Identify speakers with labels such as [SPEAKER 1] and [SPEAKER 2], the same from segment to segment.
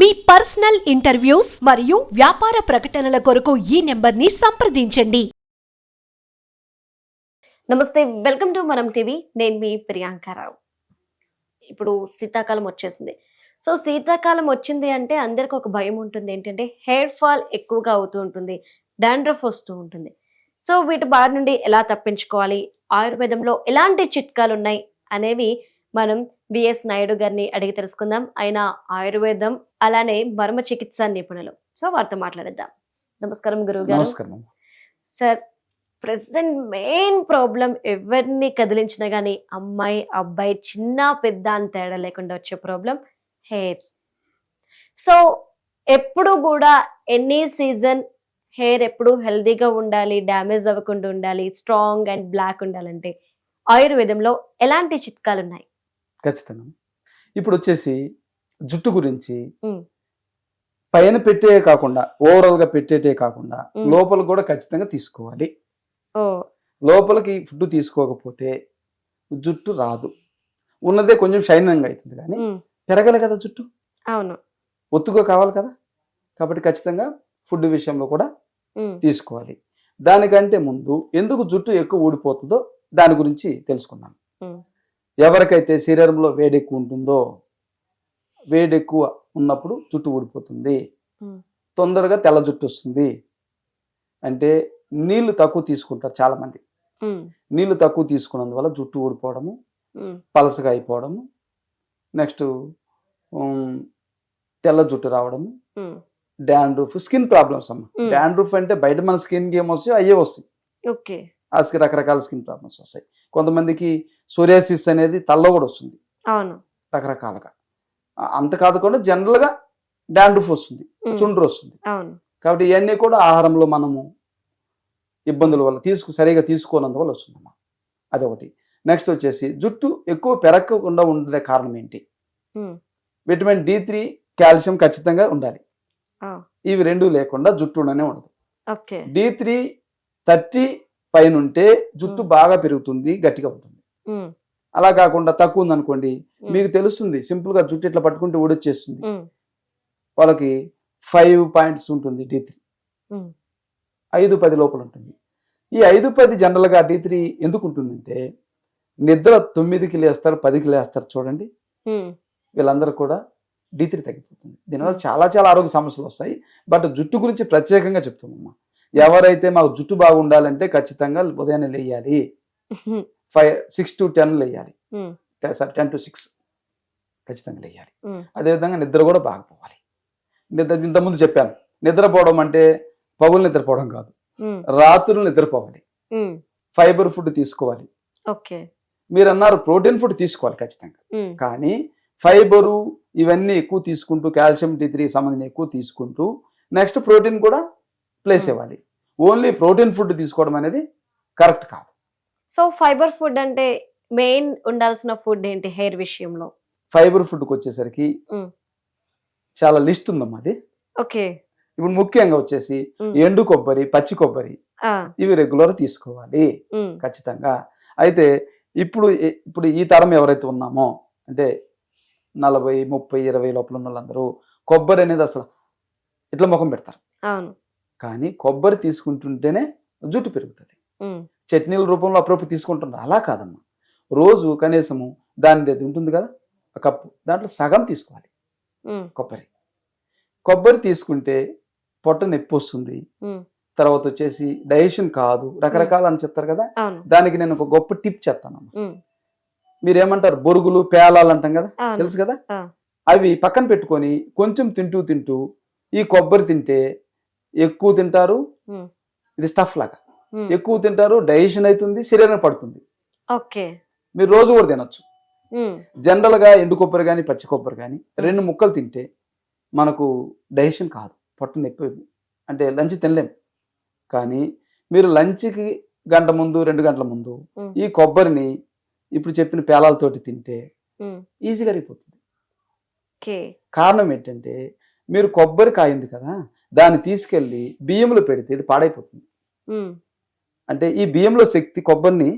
[SPEAKER 1] మీ personal interviews మరియు వ్యాపార ప్రకటనల కొరకు ఈ నెంబర్ని సంప్రదించండి.
[SPEAKER 2] నమస్తే వెల్కమ్ టు మనం టీవీ. నేను మీ ప్రియాంకారావు ఇప్పుడు శీతాకాలం వచ్చేసింది. సో శీతాకాలం వచ్చింది అంటే అందరికి ఒక భయం ఉంటుంది. ఏంటంటే హెయిర్ ఫాల్ ఎక్కువగా అవుతూ ఉంటుంది. డాండ్రఫ్ వస్తూ ఉంటుంది. సో వీటి బారి నుండి ఎలా తప్పించుకోవాలి? ఆయుర్వేదంలో ఎలాంటి చిట్కాలు ఉన్నాయి? అనేవి మనం బిఎస్ నాయుడు గారిని అడిగి తెలుసుకుందాం. ఆయన ఆయుర్వేదం అలానే మర్మ చికిత్సా నిపుణులు. సో వారితో మాట్లాడేద్దాం. నమస్కారం గురువు గారు.
[SPEAKER 3] నమస్కారం.
[SPEAKER 2] సార్ ప్రెసెంట్ మెయిన్ ప్రాబ్లం ఎవరిని కదిలించినా కానీ అమ్మాయి అబ్బాయి చిన్న పెద్ద అని తేడా లేకుండా వచ్చే ప్రాబ్లం హెయిర్. సో ఎప్పుడు కూడా ఎనీ సీజన్ హెయిర్ ఎప్పుడు హెల్దీగా ఉండాలి డ్యామేజ్ అవ్వకుండా ఉండాలి స్ట్రాంగ్ అండ్ బ్లాక్ ఉండాలంటే ఆయుర్వేదంలో ఎలాంటి చిట్కాలు ఉన్నాయి
[SPEAKER 3] ఖచ్చితంగా. ఇప్పుడు వచ్చేసి జుట్టు గురించి. పైన పెట్టే కాకుండా ఓవరాల్గా పెట్టేటే కాకుండా. లోపల కూడా ఖచ్చితంగా తీసుకోవాలి. లోపలికి ఫుడ్ తీసుకోకపోతే జుట్టు రాదు. ఉన్నదే కొంచెం షైనింగ్ అవుతుంది కానీ పెరగలే కదా జుట్టు?
[SPEAKER 2] అవును.
[SPEAKER 3] ఒత్తుగా కావాలి కదా? కాబట్టి ఖచ్చితంగా ఫుడ్ విషయంలో కూడా తీసుకోవాలి. దానికంటే ముందు ఎందుకు జుట్టు ఎక్కువ ఊడిపోతుందో దాని గురించి తెలుసుకుందాం. ఎవరికైతే శరీరంలో వేడి ఎక్కువ ఉంటుందో వేడి ఎక్కువ ఉన్నప్పుడు జుట్టు ఊడిపోతుంది. తొందరగా తెల్ల జుట్టు వస్తుంది. అంటే నీళ్ళు తక్కువ తీసుకుంటారు చాలా మంది నీళ్ళు తక్కువ తీసుకున్నందువల్ల జుట్టు ఊడిపోవడము పలసగా అయిపోవడము నెక్స్ట్ తెల్ల జుట్టు రావడము. డాండ్రూఫ్ స్కిన్ ప్రాబ్లమ్స్ అమ్మ. డాండ్రూఫ్ అంటే బయట మన స్కిన్ ఏం వస్తాయో అయ్యే వస్తాయి.
[SPEAKER 2] ఓకే.
[SPEAKER 3] ఆ రకరకాల స్కిన్ ప్రాబ్లమ్స్ వస్తాయి. కొంతమందికి సోరియాసిస్ అనేది తల్లో కూడా వస్తుంది.
[SPEAKER 2] అవును.
[SPEAKER 3] రకరకాలుగా. అంత కాకుండా జనరల్గా డాండ్రూఫ్ వస్తుంది చుండ్రు వస్తుంది. కాబట్టి ఇవన్నీ కూడా ఆహారంలో మనము ఇబ్బందుల వల్ల తీసుకు సరిగా తీసుకోనందువల్ల వస్తుందమ్మా. అదొకటి. నెక్స్ట్ వచ్చేసి జుట్టు ఎక్కువ పెరగకుండా ఉండే కారణం ఏంటి? విటమిన్ డి త్రీ కాల్షియం ఖచ్చితంగా ఉండాలి. ఇవి రెండు లేకుండా జుట్టు ఉండనే ఉండదు. డి త్రీ థర్టీ పైన ఉంటే జుట్టు. బాగా పెరుగుతుంది గట్టిగా ఉంటుంది. అలా కాకుండా తక్కువ ఉందనుకోండి మీకు తెలుస్తుంది సింపుల్గా జుట్టు ఇట్లా పట్టుకుంటే ఊడొచ్చేస్తుంది. వాళ్ళకి ఫైవ్ పాయింట్స్ ఉంటుంది డి త్రీ. ఐదు పది లోపల ఉంటుంది. ఈ ఐదు పది జనరల్గా డి త్రీ ఎందుకు ఉంటుందంటే నిద్ర తొమ్మిదికి లేస్తారు పదికి లేస్తారు చూడండి. వీళ్ళందరూ కూడా డి త్రీ తగ్గిపోతుంది. దీనివల్ల చాలా చాలా ఆరోగ్య సమస్యలు వస్తాయి. బట్ జుట్టు గురించి ప్రత్యేకంగా చెప్తామమ్మా. ఎవరైతే మాకు జుట్టు బాగుండాలంటే ఖచ్చితంగా ఉదయాన్నే లేయాలి. ఫైవ్ సిక్స్ టు టెన్ లేయాలి
[SPEAKER 2] ఉమ్,
[SPEAKER 3] సార్ టెన్ టు సిక్స్ ఖచ్చితంగా లేయాలి
[SPEAKER 2] ఉమ్,
[SPEAKER 3] అదేవిధంగా నిద్ర కూడా బాగా పోవాలి. నిద్ర ఇంతకుముందు చెప్పాను నిద్రపోవడం అంటే పగులు నిద్రపోవడం కాదు. రాత్రులు నిద్రపోవాలి. ఫైబర్ ఫుడ్ తీసుకోవాలి.
[SPEAKER 2] ఓకే.
[SPEAKER 3] మీరు అన్నారు ప్రోటీన్ ఫుడ్ తీసుకోవాలి ఖచ్చితంగా. కానీ ఫైబరు ఇవన్నీ ఎక్కువ తీసుకుంటూ కాల్షియం డి త్రీ సంబంధించి ఎక్కువ తీసుకుంటూ నెక్స్ట్ ప్రోటీన్ కూడా ప్లేస్. ఇవ్వాలి. ఓన్లీ ప్రోటీన్ ఫుడ్ తీసుకోవడం అనేది కరెక్ట్ కాదు.
[SPEAKER 2] సో ఫైబర్ ఫుడ్ అంటే మెయిన్ ఉండాల్సిన ఫుడ్ ఏంటి హెయిర్ విషయంలో?
[SPEAKER 3] ఫైబర్ ఫుడ్కి వచ్చేసరికి. చాలా లిస్ట్ ఉందమ్మా అది.
[SPEAKER 2] ఓకే.
[SPEAKER 3] ఇప్పుడు ముఖ్యంగా వచ్చేసి. ఎండు కొబ్బరి పచ్చి కొబ్బరి ఇవి రెగ్యులర్ తీసుకోవాలి. ఖచ్చితంగా. అయితే ఇప్పుడు ఇప్పుడు ఈ తరం ఎవరైతే ఉన్నామో అంటే నలభై ముప్పై ఇరవై లోపల ఉన్న వాళ్ళందరూ కొబ్బరి అనేది అసలు ఇట్లా ముఖం పెడతారు.
[SPEAKER 2] అవును.
[SPEAKER 3] కానీ కొబ్బరి తీసుకుంటుంటేనే జుట్టు పెరుగుతుంది. చట్నీల రూపంలో అప్పుడప్పుడు తీసుకుంటున్నారు. అలా కాదమ్మా. రోజు కనీసము దాని అది ఉంటుంది కదా ఒక కప్పు. దాంట్లో సగం తీసుకోవాలి. కొబ్బరి. కొబ్బరి తీసుకుంటే పొట్ట నొప్పి వస్తుంది. తర్వాత వచ్చేసి డైజెషన్ కాదు. రకరకాలు అని చెప్తారు కదా. దానికి నేను ఒక గొప్ప టిప్ చెప్తానమ్మా
[SPEAKER 2] ఉమ్,
[SPEAKER 3] మీరు ఏమంటారు బొరుగులు పేలాలు అంటాం కదా. తెలుసు కదా. అవి పక్కన పెట్టుకొని కొంచెం తింటూ తింటూ ఈ కొబ్బరి తింటే ఎక్కువ తింటారు. ఇది స్టఫ్ లాగా. ఎక్కువ తింటారు డైజెషన్ అవుతుంది శరీరం పడుతుంది.
[SPEAKER 2] ఓకే
[SPEAKER 3] మీరు రోజు కూడా తినొచ్చు.
[SPEAKER 2] ఉమ్,
[SPEAKER 3] జనరల్గా ఎండు కొబ్బరి కానీ పచ్చి కొబ్బరి కానీ రెండు ముక్కలు తింటే మనకు డైజెషన్ కాదు పొట్ట నొప్పి అంటే లంచ్ తినలేం. కానీ మీరు లంచ్కి గంట ముందు రెండు గంటల ముందు ఈ కొబ్బరిని ఇప్పుడు చెప్పిన పేలాలతోటి తింటే ఈజీగా అరిగిపోతుంది
[SPEAKER 2] ఓకే
[SPEAKER 3] కారణం ఏంటంటే మీరు కొబ్బరి కాయింది కదా దాన్ని తీసుకెళ్ళి బియ్యంలో పెడితే ఇది పాడైపోతుంది. అంటే ఈ బియ్యంలో శక్తి కొబ్బరిని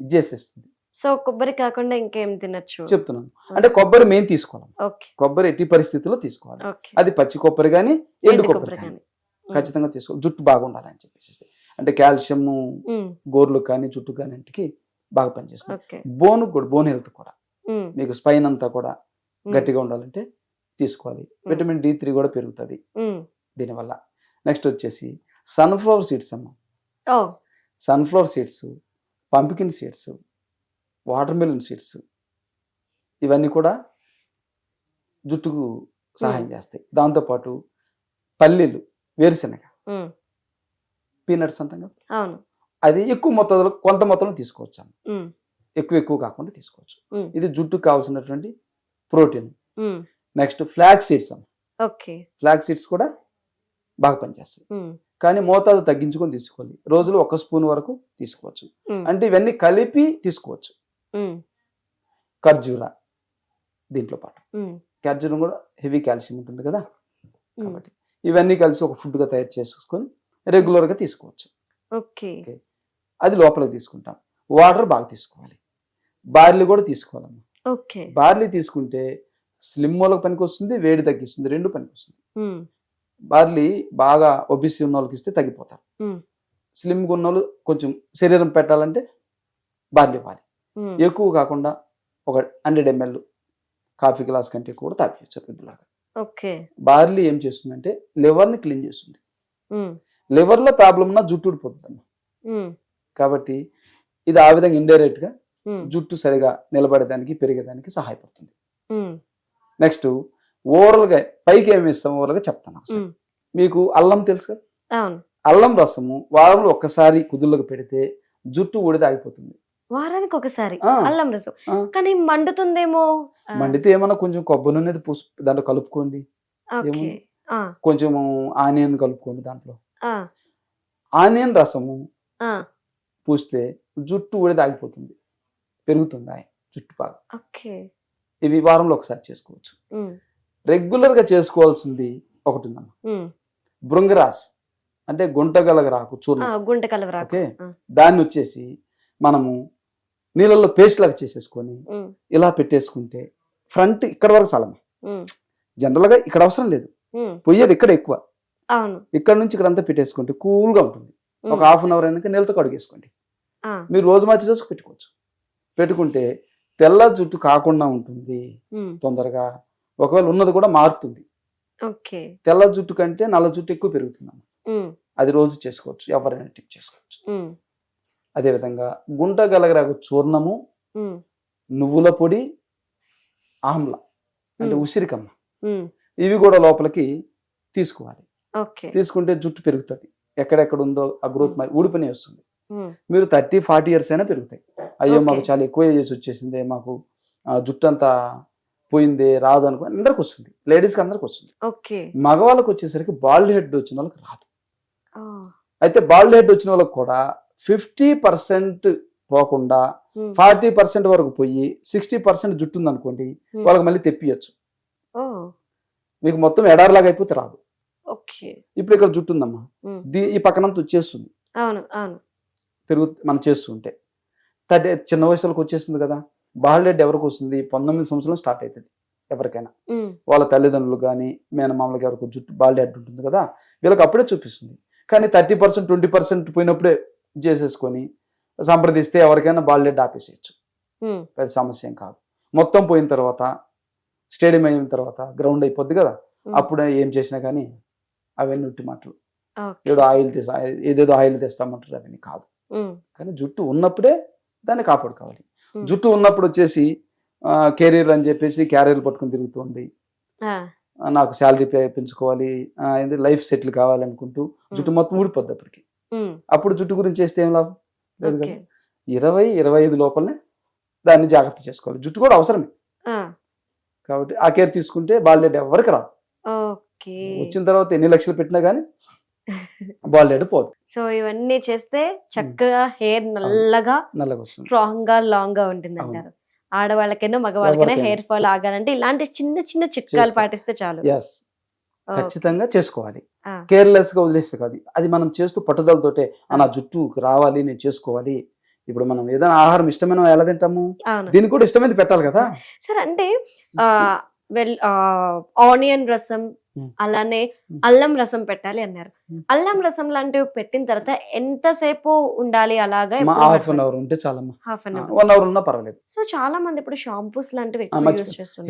[SPEAKER 3] ఇది చేసేస్తుంది
[SPEAKER 2] సో కొబ్బరి కాకుండా ఇంకేం తినొచ్చు?
[SPEAKER 3] చెప్తున్నాను. అంటే కొబ్బరి మెయిన్ తీసుకోవాలి. కొబ్బరి ఎట్టి పరిస్థితుల్లో తీసుకోవాలి. అది పచ్చి కొబ్బరి కానీ ఎండు కొబ్బరి కానీ. ఖచ్చితంగా తీసుకో జుట్టు బాగుండాలని చెప్పేసి. అంటే కాల్షియం గోర్లు కానీ జుట్టు కానీ ఇంటికి బాగా పనిచేస్తుంది. బోన్ కూడా బోన్ హెల్త్ కూడా. మీకు స్పైన్ అంతా కూడా గట్టిగా ఉండాలంటే తీసుకోవాలి. విటమిన్ డి త్రీ కూడా పెరుగుతుంది. దీనివల్ల. నెక్స్ట్ వచ్చేసి సన్ఫ్లవర్ సీడ్స్ అమ్మ. Sunflower seeds pumpkin seeds watermelon seeds ఇవన్నీ కూడా జుట్టుకు సహాయం చేస్తాయి. దాంతోపాటు పల్లీలు వేరుశనగ పీనట్స్ అంటాం కదా? అది ఎక్కువ మొత్తంలో కొంత మొత్తంలో తీసుకోవచ్చు ఎక్కువ ఎక్కువ కాకుండా తీసుకోవచ్చు. ఇది జుట్టుకు కావాల్సినటువంటి ప్రోటీన్. నెక్స్ట్ ఫ్లాక్ సీడ్స్ అమ్మ ఫ్లాక్ సీడ్స్ కూడా బాగా పనిచేస్తాయి. కానీ మోతాదు తగ్గించుకొని తీసుకోవాలి రోజులో ఒక స్పూన్ వరకు తీసుకోవచ్చు. అంటే ఇవన్నీ కలిపి తీసుకోవచ్చు. ఖర్జూర దీంట్లో పాటు. ఖర్జూరం కూడా హెవీ కాల్షియం ఉంటుంది కదా. కాబట్టి ఇవన్నీ కలిసి ఒక ఫుడ్గా తయారు చేసుకొని రెగ్యులర్గా తీసుకోవచ్చు.
[SPEAKER 2] ఓకే.
[SPEAKER 3] అది లోపలికి తీసుకుంటాం. వాటర్ బాగా తీసుకోవాలి. బార్లీ కూడా తీసుకోవాలమ్మా.
[SPEAKER 2] ఓకే.
[SPEAKER 3] బార్లీ తీసుకుంటే స్లిమ్ వాళ్ళకి పనికి వస్తుంది వేడి తగ్గిస్తుంది రెండు పనికి వస్తుంది బార్లీ బాగా ఒబిసి ఉన్న వాళ్ళకి ఇస్తే తగ్గిపోతారు. స్లిమ్గా ఉన్న వాళ్ళు కొంచెం శరీరం పెట్టాలంటే బార్లీ ఇవ్వాలి. ఎక్కువ కాకుండా ఒక హండ్రెడ్ ఎంఎల్ కాఫీ గ్లాస్ కంటే కూడా తాపించచ్చు రెగ్యులర్గా
[SPEAKER 2] ఓకే.
[SPEAKER 3] బార్లీ ఏం చేస్తుందంటే లివర్ని క్లీన్ చేస్తుంది. లివర్లో ప్రాబ్లం ఉన్న జుట్టు ఊడిపోతుంది
[SPEAKER 2] ఉమ్,
[SPEAKER 3] కాబట్టి ఇది ఆ విధంగా indirect గా జుట్టు సరిగా నిలబడేదానికి పెరిగేదానికి సహాయపడుతుంది. నెక్స్ట్ ఓవరాల్గా పైకి ఏమి ఇస్తాం ఓవరాల్గా చెప్తాను. మీకు అల్లం తెలుసు కదా? అల్లం రసము వారంలో ఒక్కసారి కుదుర్లకు పెడితే జుట్టు ఊడిది ఆగిపోతుంది.
[SPEAKER 2] వారానికి ఒకసారి. అల్లం రసం. కానీ మండుతుందేమో?
[SPEAKER 3] మండితే ఏమన్నా కొంచెం కొబ్బరి నూనె పూసి దాంట్లో కలుపుకోండి. కొంచెం ఆనియన్ కలుపుకోండి దాంట్లో. ఆనియన్ రసము పూస్తే జుట్టు ఊడిది ఆగిపోతుంది. పెరుగుతుంది ఆయన జుట్టు బాగా
[SPEAKER 2] ఓకే.
[SPEAKER 3] ఇవి వారంలో ఒకసారి చేసుకోవచ్చు. రెగ్యులర్గా చేసుకోవాల్సింది ఒకటి ఉందమ్మా
[SPEAKER 2] ఉమ్.
[SPEAKER 3] భృంగరాస్ అంటే గుంటగలగ రాకు చూర్ణం ఓకే. దాన్ని వచ్చేసి మనము నీళ్ళల్లో పేస్ట్ లాగా చేసేసుకొని ఇలా పెట్టేసుకుంటే ఫ్రంట్ ఇక్కడ వరకు చాలమ్మా.
[SPEAKER 2] ఉమ్,
[SPEAKER 3] జనరల్గా ఇక్కడ అవసరం లేదు. పోయేది ఇక్కడ ఎక్కువ. ఇక్కడ నుంచి ఇక్కడ అంతా పెట్టేసుకుంటే కూల్గా ఉంటుంది. ఒక హాఫ్ అన్ అవర్ అయినాక నీళ్ళతో కడిగేసుకోండి. మీరు రోజు మార్చి రోజుకు పెట్టుకోవచ్చు. పెట్టుకుంటే తెల్ల జుట్టు కాకుండా ఉంటుంది తొందరగా. ఒకవేళ ఉన్నది కూడా మారుతుంది. తెల్ల జుట్టు కంటే నల్ల జుట్టు ఎక్కువ పెరుగుతుంది అది రోజు చేసుకోవచ్చు ఎవరైనా టిప్ చేసుకోవచ్చు. అదేవిధంగా గుంట గలగరాకు చూర్ణము నువ్వుల పొడి ఆమ్ల అంటే ఉసిరికమ్మ. ఇవి కూడా లోపలికి తీసుకోవాలి. తీసుకుంటే జుట్టు పెరుగుతుంది. ఎక్కడెక్కడ ఉందో ఆ గ్రోత్ ఊడిపోయి వస్తుంది. మీరు థర్టీ ఫార్టీ ఇయర్స్ అయినా పెరుగుతాయి. అయ్యో మాకు. చాలా ఎక్కువ ఏజ్ వచ్చేసింది మాకు జుట్టు అంతా పోయింది రాదు అనుకో అందరికి వస్తుంది. లేడీస్కి అందరికి వస్తుంది.
[SPEAKER 2] ఓకే.
[SPEAKER 3] మగవాళ్ళకి వచ్చేసరికి బాల్డ్ హెడ్ వచ్చిన వాళ్ళకి రాదు. అయితే బాల్డ్ హెడ్ వచ్చిన వాళ్ళకి కూడా ఫిఫ్టీ పర్సెంట్ పోకుండా ఫార్టీ పర్సెంట్ వరకు పోయి సిక్స్టీ పర్సెంట్ జుట్టు ఉంది అనుకోండి వాళ్ళకి మళ్ళీ తెప్పియచ్చు. మీకు మొత్తం ఎడారిలాగా అయిపోతే రాదు.
[SPEAKER 2] ఓకే.
[SPEAKER 3] ఇప్పుడు ఇక్కడ జుట్టు ఉందమ్మా. ఈ పక్కనంతా వచ్చేస్తుంది. పెరుగు మనం చేస్తుంటే. థర్టీ చిన్న వయసులోకి వచ్చేస్తుంది కదా. బాల్ హెడ్ ఎవరికి వస్తుంది? పంతొమ్మిది సంవత్సరాలు స్టార్ట్ అవుతుంది ఎవరికైనా. వాళ్ళ తల్లిదండ్రులు కానీ మేనమామలకి ఎవరికి జుట్టు బాల్ హెడ్ ఉంటుంది కదా వీళ్ళకి అప్పుడే చూపిస్తుంది. కానీ థర్టీ పర్సెంట్ ట్వంటీ పర్సెంట్ పోయినప్పుడే చేసేసుకొని సంప్రదిస్తే ఎవరికైనా బాల్ హెడ్ ఆపేసేయచ్చు. పెద్ద సమస్య ఏం కాదు. మొత్తం పోయిన తర్వాత స్టేడియం అయిన తర్వాత గ్రౌండ్ అయిపోద్ది కదా అప్పుడే ఏం చేసినా కానీ అవన్నీ ఉట్టి మాటలు. ఏదో ఆయిల్ తెస్తా ఏదేదో ఆయిల్ తెస్తామంటారు అవన్నీ కాదు. కానీ జుట్టు ఉన్నప్పుడే దాన్ని కాపాడుకోవాలి. జుట్టు ఉన్నప్పుడు వచ్చేసి కెరీర్ అని చెప్పేసి క్యారియర్లు పట్టుకొని తిరుగుతుంది నాకు శాలరీ పెంచుకోవాలి ఏంది లైఫ్ సెటిల్ కావాలనుకుంటూ జుట్టు మొత్తం ఊడిపోద్ది అప్పటికి.
[SPEAKER 2] ఉమ్,
[SPEAKER 3] అప్పుడు జుట్టు గురించి చేస్తే ఏం లాభం? లేదు కదా? ఇరవై ఇరవై ఐదు లోపలనే దాన్ని జాగ్రత్త చేసుకోవాలి. జుట్టు కూడా అవసరమే. కాబట్టి ఆ కేర్ తీసుకుంటే బాల్డెడ్ ఎవరికి రాదు. వచ్చిన తర్వాత ఎన్ని లక్షలు పెట్టినా కానీ బాల్డెడ్ పోదు
[SPEAKER 2] సో ఇవన్నీ చేస్తే చక్కగా హెయిర్ నల్లగా స్ట్రాంగ్గా లాంగ్గా ఉంటుంది అంటారు ఆడవాళ్ళకైనా మగవాళ్ళకైనా. హెయిర్ ఫాల్ ఆగాలంటే ఇలాంటి చిన్న చిన్న చిట్కాలు. పాటిస్తే చాలు.
[SPEAKER 3] ఖచ్చితంగా చేసుకోవాలి. కేర్లెస్గా వదిలేస్తే కాదు. అది మనం చేస్తూ పట్టుదలతోటే "ఆ, నా జుట్టు రావాలి నేను చేసుకోవాలి. ఇప్పుడు మనం ఏదైనా ఆహారం ఇష్టమైన ఎలా తింటాము? దీనికి కూడా ఇష్టమైనది పెట్టాలి కదా.
[SPEAKER 2] సార్ అంటే ఆనియన్ రసం. అలానే. అల్లం రసం పెట్టాలి అన్నారు. అల్లం రసం లాంటివి పెట్టిన తర్వాత ఎంతసేపు ఉండాలి అలాగా
[SPEAKER 3] హాఫ్ అన్ అవర్ ఉంటే చాలమ్మా.
[SPEAKER 2] Half an hour.
[SPEAKER 3] One hour ఉన్నా పర్వాలేదు.
[SPEAKER 2] సో చాలా మంది ఇప్పుడు షాంపూస్ లాంటివి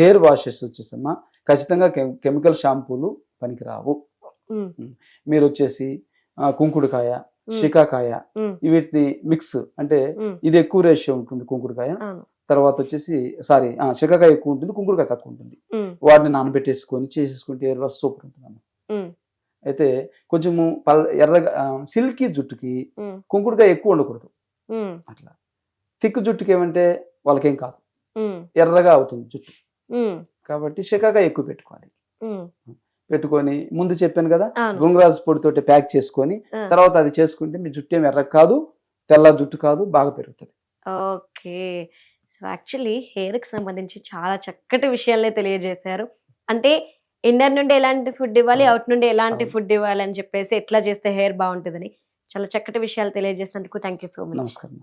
[SPEAKER 3] హెయిర్ వాషెస్ వచ్చేసమ్మా. ఖచ్చితంగా కెమికల్ షాంపూలు పనికిరావు.
[SPEAKER 2] ఉమ్,
[SPEAKER 3] మీరు వచ్చేసి కుంకుడుకాయ
[SPEAKER 2] ఉమ్,
[SPEAKER 3] వీటిని మిక్స్ అంటే ఇది ఎక్కువ రేషియో ఉంటుంది కుంకుడుకాయ. తర్వాత వచ్చేసి సారీ షికాకాయ ఎక్కువ ఉంటుంది కుంకుడుకాయ తక్కువ ఉంటుంది. వాటిని నానబెట్టేసుకొని చేసేసుకుంటే హెయిర్ వాష్ సూపర్ ఉంటుంది అయితే కొంచెము పల్ ఎర్రగా సిల్కీ జుట్టుకి కుంకుడుకాయ ఎక్కువ ఉండకూడదు. అట్లా. థిక్ జుట్టుకి ఏమంటే వాళ్ళకేం కాదు. ఎర్రగా అవుతుంది జుట్టు. కాబట్టి షికాకాయ ఎక్కువ పెట్టుకోవాలి. పెట్టుకొని ముందు చెప్పాను కదా గుంగరాజు పొడితోటి ప్యాక్ చేసుకొని. తర్వాత అది చేసుకుంటే మీ జుట్టు ఏమి ఎర్ర కాదు తెల్ల జుట్టు కాదు బాగా పెరుగుతుంది.
[SPEAKER 2] ఓకే. సో యాక్చువల్లీ హెయిర్కి సంబంధించి చాలా చక్కటి విషయాలనే తెలియజేశారు అంటే ఇన్నర్ నుండి ఎలాంటి ఫుడ్ ఇవ్వాలి. అవుట్ నుండి ఎలాంటి. ఫుడ్ ఇవ్వాలి అని చెప్పేసి ఎట్లా చేస్తే హెయిర్ బాగుంటుందని చాలా చక్కటి విషయాలు తెలియజేసినందుకు థ్యాంక్ యూ సో మచ్
[SPEAKER 3] నమస్కారం